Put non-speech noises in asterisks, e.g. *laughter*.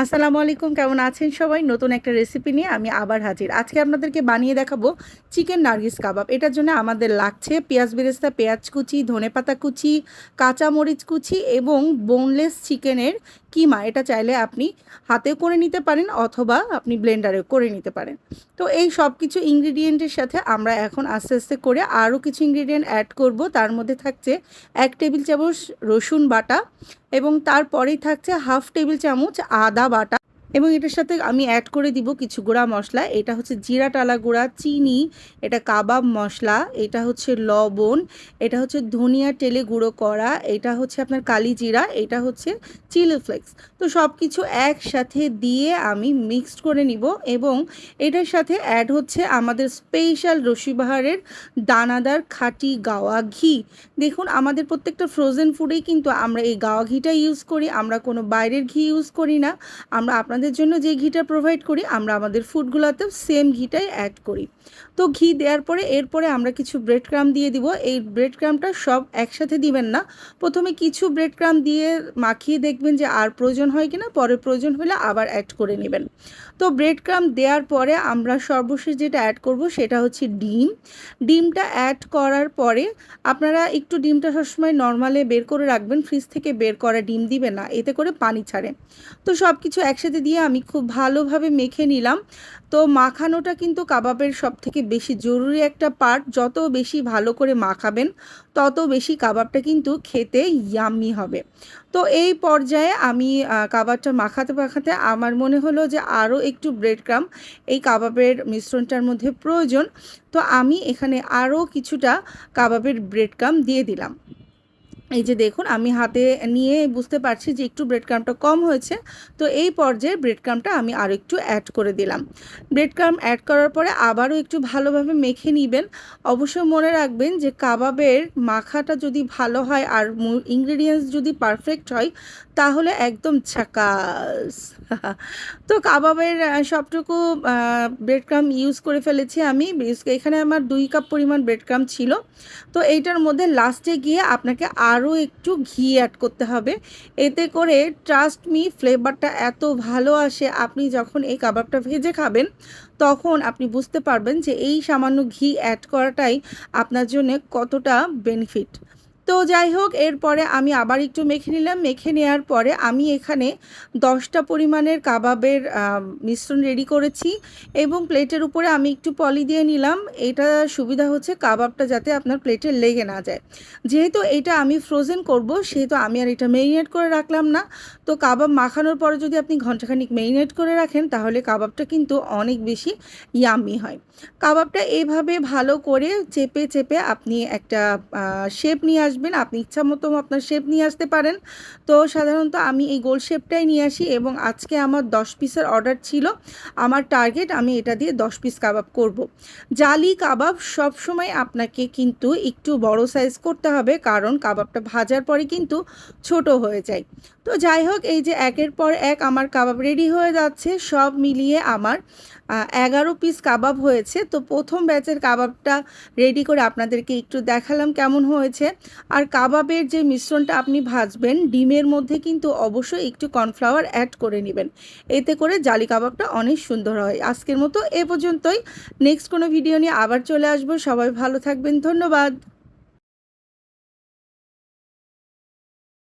আসসালামু আলাইকুম, কেমন আছেন সবাই? নতুন একটা রেসিপি নিয়ে আমি আবার হাজির। আজকে আপনাদেরকে বানিয়ে দেখাবো চিকেন নার্গিস কাবাব। এটার জন্য আমাদের লাগছে পেঁয়াজ বেরেস্তা, পেঁয়াজ কুচি ধনেপাতা কুচি কাঁচামরিচ কুচি এবং বোনলেস চিকেনের কিমা। এটা চাইলে আপনি হাতেও করে নিতে পারেন অথবা আপনি ব্লেন্ডারেও করে নিতে পারেন। তো এই সব কিছু ইনগ্রিডিয়েন্টের সাথে আমরা এখন আস্তে আস্তে করে আরও কিছু ইনগ্রিডিয়েন্ট অ্যাড করব। তার মধ্যে থাকছে এক টেবিল চামচ রসুন বাটা এবং তারপরেই থাকছে হাফ টেবিল চামচ আদা বাটা। এবং এটার সাথে আমি অ্যাড করে দিব কিছু গুঁড়া মশলা। এটা হচ্ছে জিরা টালা গুঁড়া, চিনি, এটা কাবাব মশলা, এটা হচ্ছে লবণ, এটা হচ্ছে ধনিয়া টেলে গুঁড়ো করা, এটা হচ্ছে আপনার কালি জিরা, এটা হচ্ছে চিলি ফ্লেক্স তো সব কিছু একসাথে দিয়ে আমি মিক্সড করে নিব এবং এটার সাথে অ্যাড হচ্ছে আমাদের স্পেশাল রসিবাহারের দানাদার খাঁটি গাওয়া ঘি। দেখুন, আমাদের প্রত্যেকটা ফ্রোজেন ফুডেই কিন্তু আমরা এই গাওয়া ঘিটা ইউজ করি, আমরা কোনো বাইরের ঘি ইউজ করি না। আমরা আপনাদের জন্য যে ঘিটা প্রোভাইড করি, আমরা আমাদের ফুডগুলোতেও সেম ঘিটাই অ্যাড করি। তো ঘি দেওয়ার পরে, এরপরে আমরা কিছু ব্রেড ক্রাম দিয়ে দিব। এই ব্রেড ক্রামটা সব একসাথে দিবেন না। প্রথমে কিছু ব্রেড ক্রাম দিয়ে মাখিয়ে দেখবেন যে আর প্রয়োজন হয় কি না পরে প্রয়োজন হলে আবার অ্যাড করে নেবেন। তো ব্রেড ক্রাম দেওয়ার পরে আমরা সর্বশেষ যেটা অ্যাড করব, সেটা হচ্ছে ডিম। ডিমটা অ্যাড করার পরে আপনারা একটু ডিমটা সবসময় নর্মালে বের করে রাখবেন। ফ্রিজ থেকে বের করা ডিম দিবেন না, এতে করে পানি ছাড়ে। তো সব কিছু একসাথে দিয়ে আমি খুব ভালোভাবে মেখে নিলাম। তো মাখানোটা কিন্তু কাবাবের সব থেকে বেশি জরুরি একটা পার্ট যত বেশি ভালো করে মাখাবেন, তত বেশি কাবাবটা কিন্তু খেতে ইয়াম্মি হবে। তো এই পর্যায়ে আমি কাবাবটা মাখাতে মাখাতে আমার মনে হলো যে আরও একটু ব্রেড ক্রাম এই কাবাবের মিশ্রণটার মধ্যে প্রয়োজন। তো আমি এখানে আরও কিছুটা কাবাবের ব্রেড ক্রাম দিয়ে দিলাম। এই যে দেখুন, আমি হাতে নিয়ে বুঝতে পারছি যে একটু ব্রেড ক্রামটা কম হয়েছে। তো এই পর্যায়ে ব্রেড ক্রামটা আমি আরও একটু অ্যাড করে দিলাম। ব্রেড ক্রাম অ্যাড করার পরে আবারও একটু ভালোভাবে মেখে নেবেন। অবশ্যই মনে রাখবেন যে কাবাবের মাখাটা যদি ভালো হয় আর ইনগ্রেডিয়েন্টস যদি পারফেক্ট হয়, তাহলে একদম ছাকাস। *laughs* তো কাবাবের সবটুকু ব্রেড ক্রাম ইউজ করে ফেলেছি আমি। এখানে আমার দুই কাপ পরিমাণ ব্রেড ক্রাম ছিল। তো এইটার মধ্যে লাস্টে গিয়ে আপনাকে আরও একটু ঘি অ্যাড করতে হবে। এতে করে ট্রাস্ট মি ফ্লেভারটা এত ভালো আসে, আপনি যখন এই কাবাবটা ভেজে খাবেন, তখন আপনি বুঝতে পারবেন যে এই সামান্য ঘি অ্যাড করাটাই আপনার জন্য কতটা বেনিফিট তো যাই হোক, এরপরে আমি আবার একটু মেখে নিলাম। মেখে নেওয়ার পরে আমি এখানে দশটা পরিমাণের কাবাবের মিশ্রণ রেডি করেছি এবং প্লেটের উপরে আমি একটু পলি দিয়ে নিলাম। এটা সুবিধা হচ্ছে কাবাবটা যাতে আপনার প্লেটে লেগে না যায়। যেহেতু এটা আমি ফ্রোজেন করব, সেহেতু আমি আর এটা মেরিনেট করে রাখলাম না। তো কাবাব মাখানোর পরে যদি আপনি ঘন্টাখানিক মেরিনেট করে রাখেন, তাহলে কাবাবটা কিন্তু অনেক বেশি ইয়ামি হয়। কাবাবটা এভাবে ভালো করে চেপে চেপে আপনি একটা শেপ নিয়ে আসবেন, আপনি ইচ্ছা মতো আপনার শেপ নিয়ে আসতে পারেন। তো সাধারণত আমি এই গোল শেপটাই নিয়ে আসি এবং আজকে আমার দশ পিসের অর্ডার ছিল। আমার টার্গেট আমি এটা দিয়ে দশ পিস কাবাব করব। জালি কাবাব সব সময় আপনাকে কিন্তু একটু বড় সাইজ করতে হবে, কারণ কাবাবটা ভাজার পরে কিন্তু ছোট হয়ে যায়। তো যাই হোক, এই যে একের পর এক আমার কাবাব রেডি হয়ে যাচ্ছে, সব মিলিয়ে আমার এগারো পিস কাবাব হয়েছে। তো প্রথম ব্যাচের কাবাবটা রেডি করে আপনাদেরকে একটু দেখালাম কেমন হয়েছে। আর কাবাবের যে মিশ্রণটা আপনি ভাজবেন, ডিমের মধ্যে কিন্তু অবশ্যই একটু কর্নফ্লাওয়ার অ্যাড করে নেবেন। এতে করে জালি কাবাবটা অনেক সুন্দর হয়। আজকের মতো এ পর্যন্তই। নেক্সট কোনো ভিডিও নিয়ে আবার চলে আসব। সবাই ভালো থাকবেন। ধন্যবাদ।